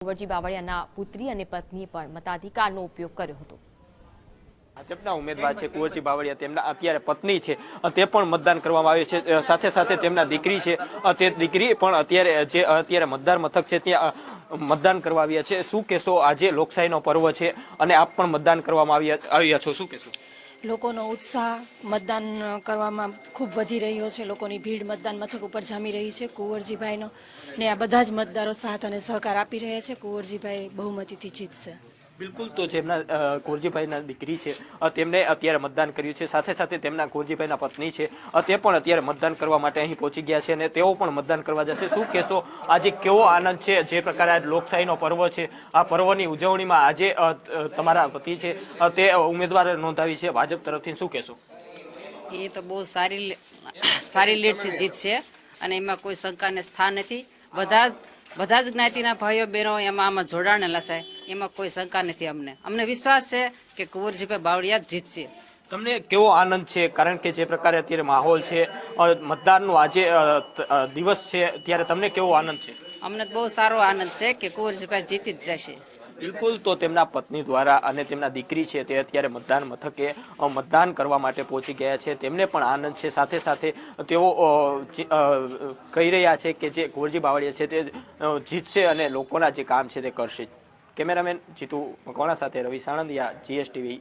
કુંવરજી બાવળિયાના પુત્રી અને પત્નીએ પણ મતાધિકારનો ઉપયોગ કર્યો હતો. ભાજપના ઉમેદવાર છે કુંવરજી બાવળિયા. તેમના અત્યારે પત્ની છે. તે પણ મતદાન કરવામાં આવે છે. સાથે સાથે તેમના દીકરી છે. તે દીકરી પણ અત્યારે, જે અત્યારે મતદાર મથક છે, ત્યાં મતદાન કરવા આવ્યા છે. શું કહેશો? આજે લોકશાહીનો પર્વ છે અને આપ પણ મતદાન કરવામાં આવ્યા આવ્યા છો. શું કહેશો? લોકોનો ઉત્સાહ મતદાન કરવામાં ખૂબ વધી રહ્યો છે. લોકોની ભીડ મતદાન મથક ઉપર જામી રહી છે. કુંવરજીભાઈનો ને આ બધા જ મતદારો સાથ અને સહકાર આપી રહ્યા છે. કુંવરજીભાઈ બહુમતીથી જીતશે. બિલકુલ તો જેમના ગોરજીભાઈના દીકરી છે તેમણે અત્યારે મતદાન કર્યું છે. સાથે સાથે તેમના ગોરજીભાઈના પત્ની છે તે પણ અત્યારે મતદાન કરવા માટે અહીં પહોંચી ગયા છે અને તેઓ પણ મતદાન કરવા જશે. શું કહેશો? આજે કેવો આનંદ છે? જે પ્રકારે આજ લોકશાહીનો પર્વ છે. આ પર્વની ઉજવણીમાં આજે તમારા પતિ છે તે ઉમેદવાર નોંધાવી છે. ભાજપ તરફથી શું કહેશો? એ તો બહુ સારી સારી સારી લીડથી જીતશે અને એમાં કોઈ શંકાને સ્થાન નથી. બધા બધા જ જ્ઞાતિના ભાઈઓ બહેનો એમાં આમાં જોડાણેલા છે. એમાં કોઈ શંકા નથી અમને. અમને વિશ્વાસ છે કે કુંવરજીભાઈ બાવળિયા જીતશે. તમને કેવો આનંદ છે? કારણ કે જે પ્રકારે અત્યારે માહોલ છે મતદારનો આજે દિવસ છે ત્યારે તમને કેવો આનંદ છે? અમને તો બહુ સારો આનંદ છે કે કુંવરજીભાઈ જીતી જ જશે. બિલકુલ, તો તેમના પત્ની દ્વારા અને તેમના દીકરી છે તે અત્યારે મતદાન મથકે મતદાન કરવા માટે પહોંચી ગયા છે. તેમને પણ આનંદ છે. સાથે સાથે તેઓ કહી રહ્યા છે કે જે કુંવરજી બાવળીયા છે તે જીતશે અને લોકોના જે કામ છે તે કરશે. કેમેરામેન જીતુ મકવાણા સાથે રવિ સાણંદિયા, જીએસટીવી